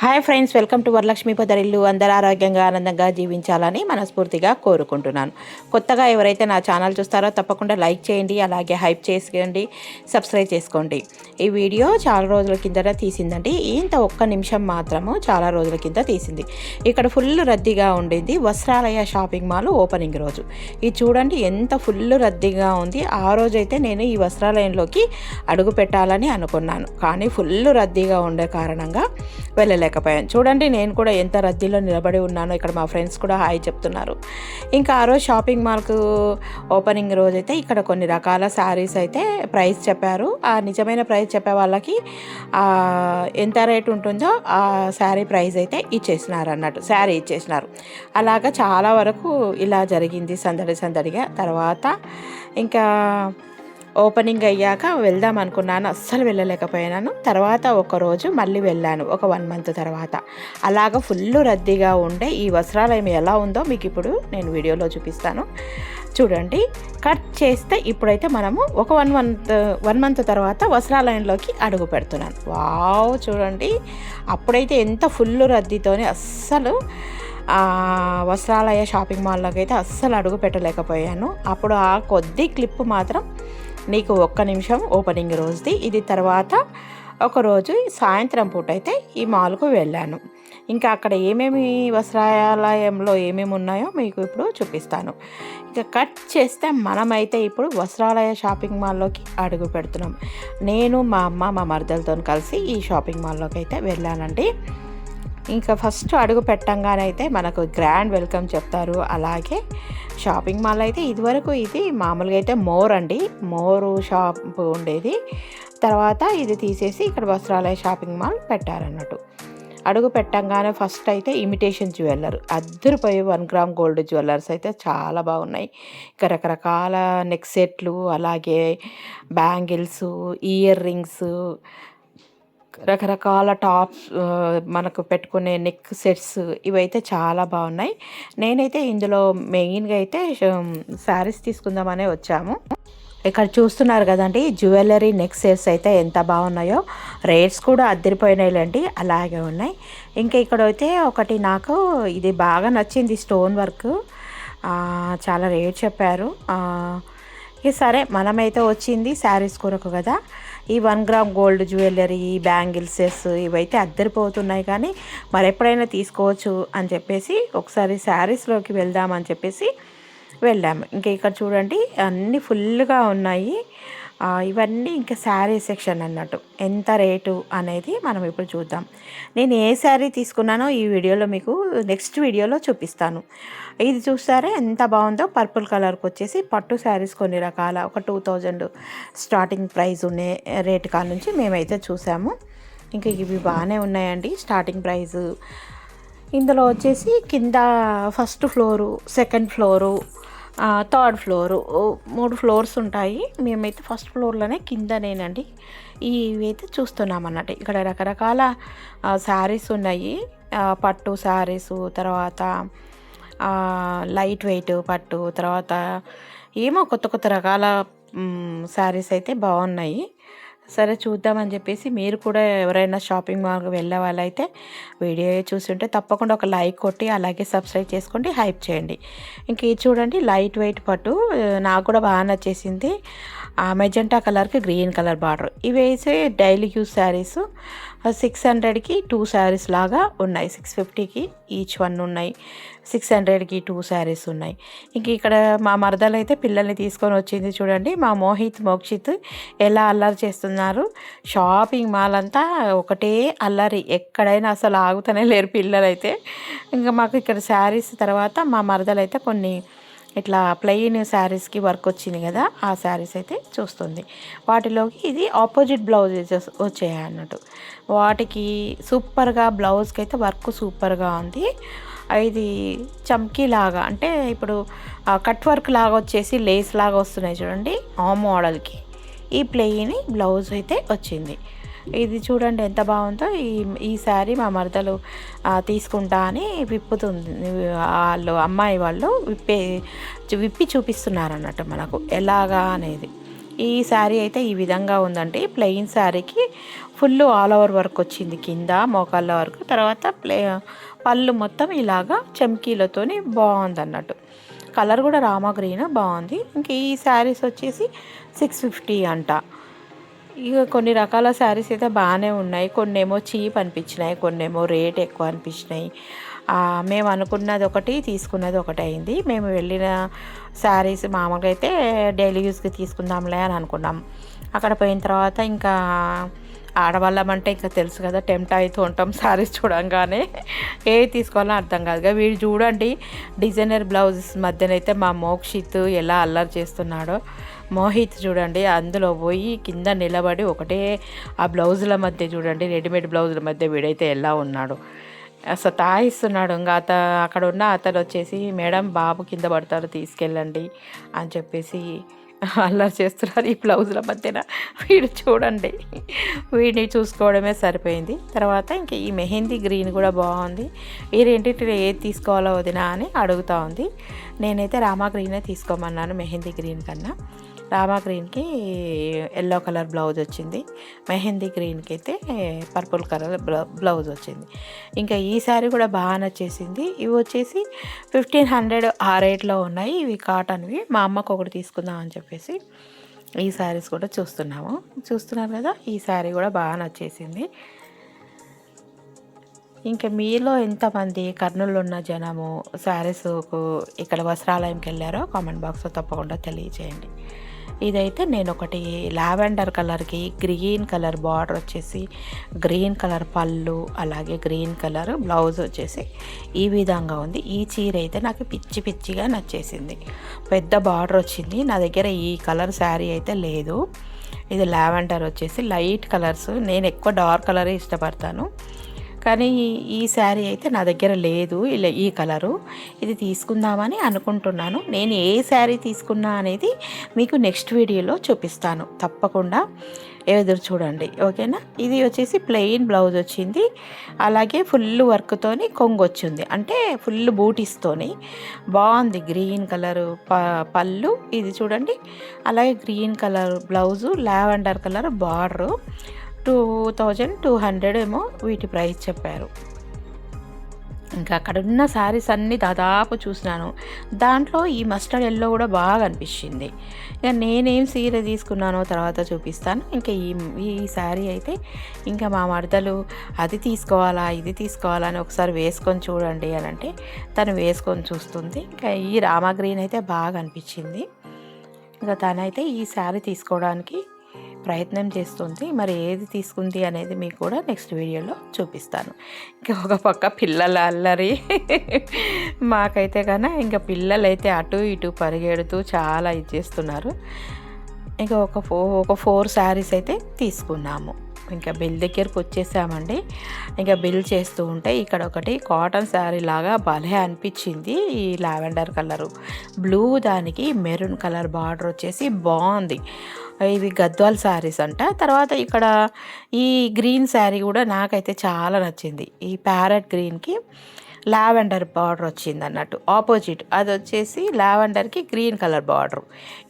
Hi friends welcome to Varalakshmi పదరిల్లు అందరూ ఆరోగ్యంగా ఆనందంగా జీవించాలని మనస్ఫూర్తిగా కోరుకుంటున్నాను. కొత్తగా ఎవరైతే నా ఛానల్ చూస్తారో తప్పకుండా లైక్ చేయండి అలాగే హైప్ చేసుకోండి సబ్స్క్రైబ్ చేసుకోండి. ఈ వీడియో చాలా రోజుల కిందట తీసిందండి. ఇంత ఒక్క నిమిషం మాత్రము చాలా రోజుల కింద తీసింది. ఇక్కడ ఫుల్ రద్దీగా ఉండింది వస్త్రాలయ షాపింగ్ మాల్ ఓపెనింగ్ రోజు. ఇది చూడండి ఎంత ఫుల్ రద్దీగా ఉంది. ఆ రోజైతే నేను ఈ వస్త్రాలయంలోకి అడుగు పెట్టాలని అనుకున్నాను. కానీ ఫుల్ రద్దీగా ఉండే కారణంగా వెళ్ళలేదు. లేకపోయాను. చూడండి నేను కూడా ఎంత రద్దీలో నిలబడి ఉన్నానో ఇక్కడ మా ఫ్రెండ్స్ కూడా హాయ్ చెప్తున్నారు. ఇంకా ఆ రోజు షాపింగ్ మాల్కు ఓపెనింగ్ రోజు అయితే ఇక్కడ కొన్ని రకాల శారీస్ అయితే ప్రైస్ చెప్పారు. ఆ నిజమైన ప్రైస్ చెప్పే వాళ్ళకి ఎంత రేట్ ఉంటుందో ఆ శారీ ప్రైస్ అయితే ఇచ్చేసినారు అన్నట్టు శారీ ఇచ్చేసినారు. అలాగా చాలా వరకు ఇలా జరిగింది సందడి సందడిగా. తర్వాత ఇంకా ఓపెనింగ్ అయ్యాక వెళ్దాం అనుకున్నాను. అస్సలు వెళ్ళలేకపోయాను. తర్వాత ఒకరోజు మళ్ళీ వెళ్ళాను. ఒక వన్ మంత్ తర్వాత. అలాగ ఫుల్ రద్దీగా ఉండే ఈ వస్త్రాలయం ఎలా ఉందో మీకు ఇప్పుడు నేను వీడియోలో చూపిస్తాను. చూడండి. కట్ చేస్తే ఇప్పుడైతే మనము ఒక వన్ మంత్ వన్ మంత్ తర్వాత వస్త్రాలయంలోకి అడుగు పెడుతున్నాను. వావ్ చూడండి. అప్పుడైతే ఎంత ఫుల్ రద్దీతోనే అస్సలు వస్త్రాలయ షాపింగ్ మాల్లోకి అయితే అస్సలు అడుగు పెట్టలేకపోయాను. అప్పుడు ఆ కొద్ది క్లిప్ మాత్రం నీకు ఒక్క నిమిషం ఓపెనింగ్ రోజుది. ఇది తర్వాత ఒకరోజు సాయంత్రం పూట అయితే ఈ మాల్కు వెళ్ళాను. ఇంకా అక్కడ ఏమేమి వస్త్రాలయంలో ఏమేమి ఉన్నాయో మీకు ఇప్పుడు చూపిస్తాను. ఇక కట్ చేస్తే మనమైతే ఇప్పుడు వస్త్రాలయ షాపింగ్ మాల్లోకి అడుగు పెడుతున్నాం. నేను మా అమ్మ మా మరదలతో కలిసి ఈ షాపింగ్ మాల్లోకి అయితే వెళ్ళానండి. ఇంకా ఫస్ట్ అడుగు పెట్టంగానైతే అయితే మనకు గ్రాండ్ వెల్కమ్ చెప్తారు. అలాగే షాపింగ్ మాల్ అయితే ఇదివరకు ఇది మామూలుగా అయితే మోర్ అండి. మోరు షాప్ ఉండేది. తర్వాత ఇది తీసేసి ఇక్కడ వస్త్రాలయ షాపింగ్ మాల్ పెట్టారన్నట్టు. అడుగు పెట్టంగానే ఫస్ట్ అయితే ఇమిటేషన్ జ్యువెల్లర్. అద్దరిపోయి వన్ గ్రామ్ గోల్డ్ జ్యువెలర్స్ అయితే చాలా బాగున్నాయి. ఇక రకరకాల నెక్ సెట్లు అలాగే బ్యాంగిల్స్ ఇయర్ రింగ్స్ రకరకాల టాప్స్ మనకు పెట్టుకునే నెక్ సెట్స్ ఇవైతే చాలా బాగున్నాయి. నేనైతే ఇందులో మెయిన్గా అయితే శారీస్ తీసుకుందామనే వచ్చాము. ఇక్కడ చూస్తున్నారు కదండి జ్యువెలరీ నెక్ సెట్స్ అయితే ఎంత బాగున్నాయో. రేట్స్ కూడా అద్దరిపోయినాయిలండి అలాగే ఉన్నాయి. ఇంకా ఇక్కడ అయితే ఒకటి నాకు ఇది బాగా నచ్చింది స్టోన్ వర్క్. చాలా రేట్ చెప్పారు. ఇక సరే మనమైతే వచ్చింది శారీస్ కొరకు కదా. ఈ వన్ గ్రామ్ గోల్డ్ జ్యువెలరీ బ్యాంగిల్సెస్ ఇవైతే అద్దరిపోతున్నాయి కానీ మరి ఎప్పుడైనా తీసుకోవచ్చు అని చెప్పేసి ఒకసారి శారీస్లోకి వెళ్దామని చెప్పేసి వెళ్ళాము. ఇంకా ఇక్కడ చూడండి అన్నీ ఫుల్గా ఉన్నాయి. ఇవన్నీ ఇంకా శారీ సెక్షన్ అన్నట్టు. ఎంత రేటు అనేది మనం ఇప్పుడు చూద్దాం. నేను ఏ శారీ తీసుకున్నానో ఈ వీడియోలో మీకు నెక్స్ట్ వీడియోలో చూపిస్తాను. ఇది చూస్తారా? ఎంత బాగుందో? పర్పుల్ కలర్కి వచ్చేసి పట్టు శారీస్ కొన్ని రకాల ఒక టూ థౌజండ్ స్టార్టింగ్ ప్రైస్ ఉండే రేట్ కాడ నుంచి మేమైతే చూసాము. ఇంకా ఇవి బాగానే ఉన్నాయండి స్టార్టింగ్ ప్రైస్. ఇందులో వచ్చేసి కింద first floor second floor third floor మూడు ఫ్లోర్స్ ఉంటాయి. మేమైతే ఫస్ట్ ఫ్లోర్లోనే కిందనేనండి. ఇవైతే చూస్తున్నాం అన్నట్టు ఇక్కడ రకరకాల శారీస్ ఉన్నాయి. పట్టు శారీస్ తర్వాత లైట్ వెయిట్ పట్టు తర్వాత ఏమో కొత్త కొత్త రకాల శారీస్ అయితే బాగున్నాయి. సరే చూద్దామని చెప్పేసి మీరు కూడా ఎవరైనా షాపింగ్ మాల్కి వెళ్ళే వాళ్ళైతే వీడియో చూస్తుంటే తప్పకుండా ఒక లైక్ కొట్టి అలాగే సబ్స్క్రైబ్ చేసుకోండి హైప్ చేయండి. ఇంక ఇది చూడండి లైట్ వెయిట్ పట్టు. నాకు కూడా బాగా నచ్చేసింది. ఆ మెజెంటా కలర్కి గ్రీన్ కలర్ బార్డర్. ఇవి వేసే డైలీ యూస్ శారీస్. సిక్స్ హండ్రెడ్కి టూ శారీస్ లాగా ఉన్నాయి. సిక్స్ ఫిఫ్టీకి ఈచ్ వన్ ఉన్నాయి. సిక్స్ హండ్రెడ్కి టూ శారీస్ ఉన్నాయి. ఇంక ఇక్కడ మా మరదలు అయితే పిల్లల్ని తీసుకొని వచ్చింది చూడండి. మా మోహిత్ మోక్షిత్ ఎలా అల్లరి చేస్తున్నారు. షాపింగ్ మాల్ అంతా ఒకటే అల్లరి. ఎక్కడైనా అసలు ఆగుతూనే లేరు పిల్లలైతే. ఇంకా మాకు ఇక్కడ శారీస్ తర్వాత మా మరదలు అయితే కొన్ని ఇట్లా ప్లెయిన్ శారీస్కి వర్క్ వచ్చింది కదా ఆ శారీస్ అయితే చూస్తుంది. వాటిలోకి ఇది ఆపోజిట్ బ్లౌజెస్ వచ్చాయి అన్నట్టు. వాటికి సూపర్గా బ్లౌజ్కి అయితే వర్క్ సూపర్గా ఉంది. ఇది చమ్కీ లాగా అంటే ఇప్పుడు కట్ వర్క్ లాగా వచ్చేసి లేస్ లాగా వస్తున్నాయి చూడండి ఆ మోడల్కి ఈ ప్లెయిన్ బ్లౌజ్ అయితే వచ్చింది. ఇది చూడండి ఎంత బాగుందో. ఈ ఈ శారీ మా మరదలు తీసుకుంటా అని విప్పుతుంది. వాళ్ళు అమ్మాయి వాళ్ళు విప్పే విప్పి చూపిస్తున్నారు అన్నట్టు మనకు. ఎలాగా అనేది. ఈ శారీ అయితే ఈ విధంగా ఉందండి. ప్లెయిన్ శారీకి ఫుల్ ఆల్ ఓవర్ వర్క్ వచ్చింది. కింద మోకాళ్ళ వరకు. తర్వాత ప్లే పళ్ళు మొత్తం ఇలాగా చమ్కీలతోని బాగుంది అన్నట్టు కలర్ కూడా రామా గ్రీన్ బాగుంది. ఇంక ఈ శారీస్ వచ్చేసి సిక్స్ ఫిఫ్టీ అంట. ఇక కొన్ని రకాల శారీస్ అయితే బాగానే ఉన్నాయి. కొన్ని ఏమో చీప్ అనిపించినాయి కొన్ని ఏమో రేట్ ఎక్కువ అనిపించినాయి. మేము అనుకున్నది ఒకటి తీసుకున్నది ఒకటి అయింది. మేము వెళ్ళిన శారీస్ మామూలుగా అయితే డైలీ యూస్కి తీసుకుందాంలే అని అనుకున్నాం. అక్కడ పోయిన తర్వాత ఇంకా ఆడవాళ్ళం అంటే ఇంకా తెలుసు కదా టెంప్ట్ అవుతూ ఉంటాం శారీస్ చూడంగానే. ఏ తీసుకోవాలో అర్థం కాదు. వీడు చూడండి డిజైనర్ బ్లౌజెస్ మధ్యనైతే మా మోక్షిత్ ఎలా అల్లరి చేస్తున్నాడో. మోహిత్ చూడండి అందులో పోయి కింద నిలబడి ఒకటే ఆ బ్లౌజుల మధ్య చూడండి రెడీమేడ్ బ్లౌజుల మధ్య వీడైతే ఎలా ఉన్నాడు. అసలు తాయిస్తున్నాడు ఇంకా అత అక్కడ ఉన్న అతను వచ్చేసి మేడం బాబు కింద పడతారు తీసుకెళ్ళండి అని చెప్పేసి అల్లరి చేస్తున్నారు ఈ బ్లౌజుల మధ్యన. వీడు చూడండి వీడిని చూసుకోవడమే సరిపోయింది. తర్వాత ఇంక ఈ మెహందీ గ్రీన్ కూడా బాగుంది. ఈ రెండింటిలో ఏది తీసుకోవాలో వదినా అని అడుగుతూ ఉంది. నేనైతే రామా గ్రీనే తీసుకోమన్నాను మెహందీ గ్రీన్ కన్నా. రామా గ్రీన్కి ఎల్లో కలర్ బ్లౌజ్ వచ్చింది. మెహందీ గ్రీన్కి అయితే పర్పుల్ కలర్ బ్లౌజ్ వచ్చింది. ఇంకా ఈ శారీ కూడా బాగా నచ్చేసింది. ఇవి వచ్చేసి ఫిఫ్టీన్ హండ్రెడ్ ఆ రేట్లో ఉన్నాయి. ఇవి కాటన్వి. మా అమ్మకు ఒకటి తీసుకుందాం అని చెప్పేసి ఈ శారీస్ కూడా చూస్తున్నాము. చూస్తున్నారు కదా ఈ శారీ కూడా బాగా నచ్చేసింది. ఇంకా మీలో ఎంతమంది కర్నూలు ఉన్న జనము శారీస్కు ఇక్కడ వస్త్రాలయంకి వెళ్ళారో కామెంట్ బాక్స్లో తప్పకుండా తెలియజేయండి. ఇదైతే నేను ఒకటి లావెండర్ కలర్కి గ్రీన్ కలర్ బార్డర్ వచ్చేసి గ్రీన్ కలర్ పళ్ళు అలాగే గ్రీన్ కలర్ బ్లౌజ్ వచ్చేసి ఈ విధంగా ఉంది. ఈ చీర అయితే నాకు పిచ్చి పిచ్చిగా నచ్చేసింది. పెద్ద బార్డర్ వచ్చింది. నా దగ్గర ఈ కలర్ శారీ అయితే లేదు. ఇది లావెండర్ వచ్చేసి లైట్ కలర్స్. నేను ఎక్కువ డార్క్ కలరే ఇష్టపడతాను. కానీ ఈ శారీ అయితే నా దగ్గర లేదు. ఇలా ఈ కలరు. ఇది తీసుకుందామని అనుకుంటున్నాను. నేను ఏ శారీ తీసుకున్నా అనేది మీకు నెక్స్ట్ వీడియోలో చూపిస్తాను. తప్పకుండా ఎదురు చూడండి. ఓకేనా? ఇది వచ్చేసి ప్లెయిన్ బ్లౌజ్ వచ్చింది. అలాగే ఫుల్ వర్క్తోని కొంగు వచ్చింది. అంటే ఫుల్ బూటీస్తోని. బాగుంది గ్రీన్ కలర్ ప పళ్ళు. ఇది చూడండి. అలాగే green colour blouse lavender colour border. Two thousand two hundred ఏమో వీటి ప్రైస్ చెప్పారు. ఇంకా అక్కడ ఉన్న శారీస్ అన్నీ దాదాపు చూసినాను. దాంట్లో ఈ మస్టర్డ్ ఎల్లో కూడా బాగా అనిపించింది. ఇక నేనేం సీర తీసుకున్నానో తర్వాత చూపిస్తాను. ఇంకా ఈ ఈ శారీ అయితే ఇంకా మా మరదలు అది తీసుకోవాలా ఇది తీసుకోవాలా అని ఒకసారి వేసుకొని చూడండి అని అంటే తను వేసుకొని చూస్తుంది. ఇంకా ఈ రామగ్రీన్ అయితే బాగా అనిపించింది. ఇంకా తనైతే ఈ శారీ తీసుకోవడానికి ప్రయత్నం చేస్తుంది. మరి ఏది తీసుకుంది అనేది మీకు కూడా నెక్స్ట్ వీడియోలో చూపిస్తాను. ఇంకా ఒక పక్క పిల్లల అల్లరి. మాకైతే కన్నా ఇంకా పిల్లలైతే అటు ఇటు పరిగెడుతూ చాలా ఇచ్చేస్తున్నారు ఇంకా ఒక ఫో ఒక ఫోర్ శారీస్ అయితే తీసుకున్నాము. ఇంకా బిల్ దగ్గరకు వచ్చేసామండి. ఇంకా బిల్ చేస్తూ ఉంటే ఇక్కడ ఒకటి కాటన్ శారీ లాగా భలే అనిపించింది ఈ లావెండర్ కలరు. బ్లూ దానికి మెరూన్ కలర్ బార్డర్ వచ్చేసి బాగుంది. ఇవి గద్వాల్ శారీస్ అంట. తర్వాత ఇక్కడ ఈ గ్రీన్ శారీ కూడా నాకైతే చాలా నచ్చింది. ఈ ప్యారెట్ గ్రీన్కి లావెండర్ బార్డర్ వచ్చింది అన్నట్టు. ఆపోజిట్ అది వచ్చేసి లావెండర్కి గ్రీన్ కలర్ బార్డర్.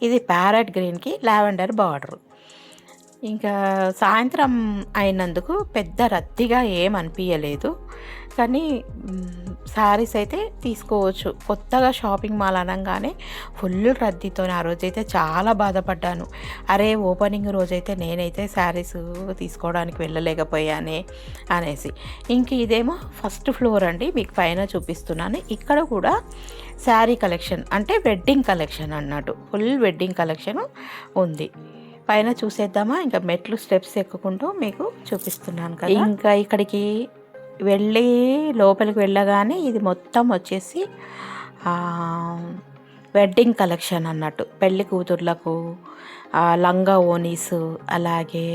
ఇది ప్యారెట్ గ్రీన్కి లావెండర్ బార్డర్. ఇంకా సాయంత్రం అయినందుకు పెద్ద రద్దీగా ఏం అనిపించలేదు కానీ శారీస్ అయితే తీసుకోవచ్చు. కొత్తగా షాపింగ్ మాల్ అనగానే ఫుల్ రద్దీతో ఆ రోజైతే చాలా బాధపడ్డాను. అరే ఓపెనింగ్ రోజైతే నేనైతే శారీస్ తీసుకోవడానికి వెళ్ళలేకపోయానే అనేసి. ఇంక ఇదేమో ఫస్ట్ ఫ్లోర్ అండి మీకు పైన చూపిస్తున్నాను. ఇక్కడ కూడా శారీ కలెక్షన్ అంటే వెడ్డింగ్ కలెక్షన్ అన్నట్టు. ఫుల్ వెడ్డింగ్ కలెక్షన్ ఉంది. పైన చూసేద్దామా? ఇంకా మెట్లు స్టెప్స్ ఎక్కుకుంటూ మీకు చూపిస్తున్నాను కదా. ఇంకా ఇక్కడికి వెళ్ళి లోపలికి వెళ్ళగానే ఇది మొత్తం వచ్చేసి వెడ్డింగ్ కలెక్షన్ అన్నట్టు. పెళ్ళి కూతుర్లకు లంగా ఓనీస్ అలాగే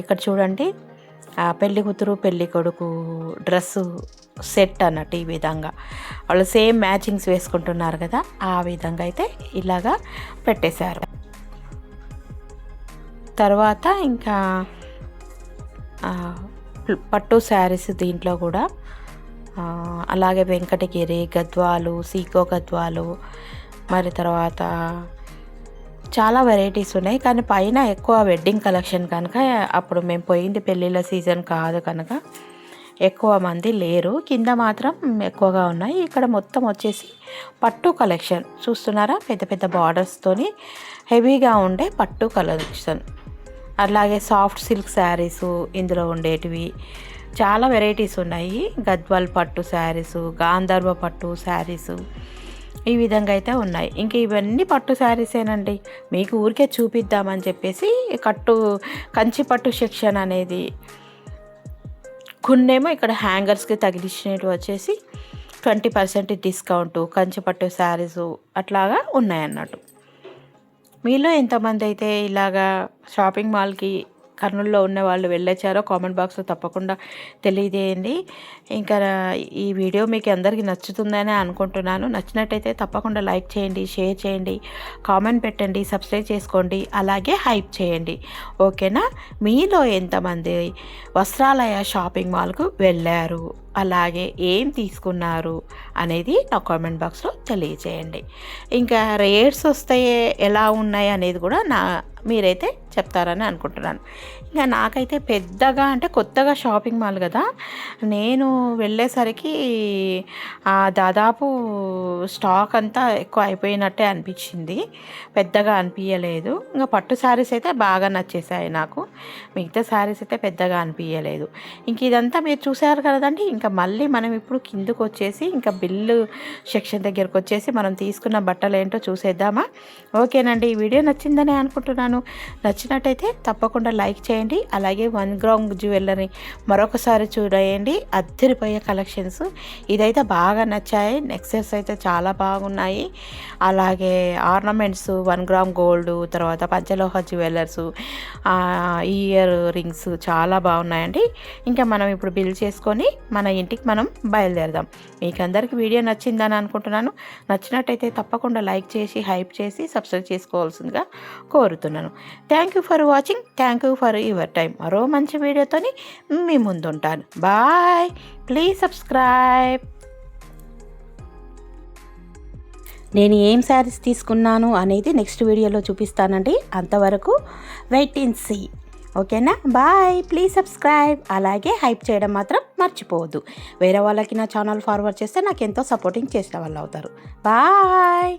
ఇక్కడ చూడండి పెళ్ళి కూతురు పెళ్ళి కొడుకు డ్రెస్సు సెట్ అన్నట్టు ఈ విధంగా. వాళ్ళు సేమ్ మ్యాచింగ్స్ వేసుకుంటున్నారు కదా ఆ విధంగా అయితే ఇలాగా పెట్టేశారు. తర్వాత ఇంకా పట్టు శారీస్ దీంట్లో కూడా అలాగే వెంకటగిరి గద్వాలు సీకో గద్వాలు మరి తర్వాత చాలా వెరైటీస్ ఉన్నాయి. కానీ పైన ఎక్కువ వెడ్డింగ్ కలెక్షన్ కనుక అప్పుడు మేము పోయింది పెళ్ళిళ్ళ సీజన్ కాదు కనుక ఎక్కువ మంది లేరు. కింద మాత్రం ఎక్కువగా ఉన్నాయి. ఇక్కడ మొత్తం వచ్చేసి పట్టు కలెక్షన్ చూస్తున్నారా? పెద్ద పెద్ద బార్డర్స్తోని హెవీగా ఉండే పట్టు కలెక్షన్ అలాగే సాఫ్ట్ సిల్క్ శారీస్ ఇందులో ఉండేటివి. చాలా వెరైటీస్ ఉన్నాయి. గద్వాల్ పట్టు శారీస్ గాంధర్వ పట్టు శారీస్ ఈ విధంగా అయితే ఉన్నాయి. ఇంక ఇవన్నీ పట్టు శారీసేనండి. మీకు ఊరికే చూపిద్దామని చెప్పేసి కట్టు కంచి పట్టు సెక్షన్ అనేది కొన్నేమో ఇక్కడ హ్యాంగర్స్కి తగిలించినవి వచ్చేసి ట్వంటీ పర్సెంట్ డిస్కౌంట్ కంచిపట్టు శారీసు అట్లాగా ఉన్నాయన్నట్టు. మీలో ఎంతమంది అయితే ఇలాగా షాపింగ్ మాల్కి కర్నూలులో ఉన్న వాళ్ళు వెళ్ళొచ్చారో కామెంట్ బాక్స్లో తప్పకుండా తెలియజేయండి. ఇంకా ఈ వీడియో మీకు అందరికీ నచ్చుతుందని అనుకుంటున్నాను. నచ్చినట్టయితే తప్పకుండా లైక్ చేయండి షేర్ చేయండి కామెంట్ పెట్టండి సబ్స్క్రైబ్ చేసుకోండి అలాగే హైప్ చేయండి. ఓకేనా? మీలో ఎంతమంది వస్త్రాలయ షాపింగ్ మాల్కు వెళ్ళారు? అలాగే ఏం తీసుకున్నారు అనేది నా కామెంట్ బాక్స్లో తెలియజేయండి ఇంకా రేట్స్ వస్తాయే ఎలా ఉన్నాయి అనేది కూడా నా మీరైతే చెప్తారని అనుకుంటున్నాను. ఇంకా నాకైతే పెద్దగా అంటే కొత్తగా షాపింగ్ మాల్ కదా నేను వెళ్ళేసరికి దాదాపు స్టాక్ అంతా ఎక్కువ అయిపోయినట్టే అనిపించింది. పెద్దగా అనిపించలేదు ఇంకా పట్టు శారీస్ అయితే బాగా నచ్చేసాయి నాకు. మిగతా శారీస్ అయితే పెద్దగా అనిపించలేదు ఇంక ఇదంతా మీరు చూసారు కదండి ఇంకా మళ్ళీ మనం ఇప్పుడు కిందకు వచ్చేసి ఇంకా బిల్లు సెక్షన్ దగ్గరకు వచ్చేసి మనం తీసుకున్న బట్టలు ఏంటో చూసేద్దామా? ఓకేనండి ఈ వీడియో నచ్చిందని అనుకుంటున్నాను. నచ్చి నచ్చినట్టయితే తప్పకుండా లైక్ చేయండి. అలాగే వన్ గ్రామ్ జ్యువెలరీ మరొకసారి చూడండి అద్దరిపోయే కలెక్షన్స్. ఇదైతే బాగా నచ్చాయి. నెక్సెస్ అయితే చాలా బాగున్నాయి. అలాగే ఆర్నమెంట్స్ వన్ గ్రామ్ గోల్డ్ తర్వాత పంచలోహ జ్యువెలర్స్ ఇయర్ రింగ్స్ చాలా బాగున్నాయండి. ఇంకా మనం ఇప్పుడు బిల్ చేసుకొని మన ఇంటికి మనం బయలుదేరదాం. మీకు అందరికీ వీడియో నచ్చిందని అనుకుంటున్నాను. నచ్చినట్టయితే తప్పకుండా లైక్ చేసి హైప్ చేసి సబ్స్క్రైబ్ చేసుకోవాల్సిందిగా కోరుతున్నాను. Thank you for watching thank you for your time మరో మంచి వీడియోతోని మీ ముందుంటాను. బాయ్ ప్లీజ్ సబ్స్క్రైబ్ నేను ఏం శారీస్ తీసుకున్నాను అనేది నెక్స్ట్ వీడియోలో చూపిస్తానండి. అంతవరకు వెయిట్ ఇన్ సీ ఓకేనా? బాయ్ ప్లీజ్ సబ్స్క్రైబ్ అలాగే హైప్ చేయడం మాత్రం మర్చిపోవద్దు. వేరే వాళ్ళకి నా ఛానల్ ఫార్వర్డ్ చేస్తే నాకు ఎంతో సపోర్టింగ్ చేసిన వాళ్ళు అవుతారు. బాయ్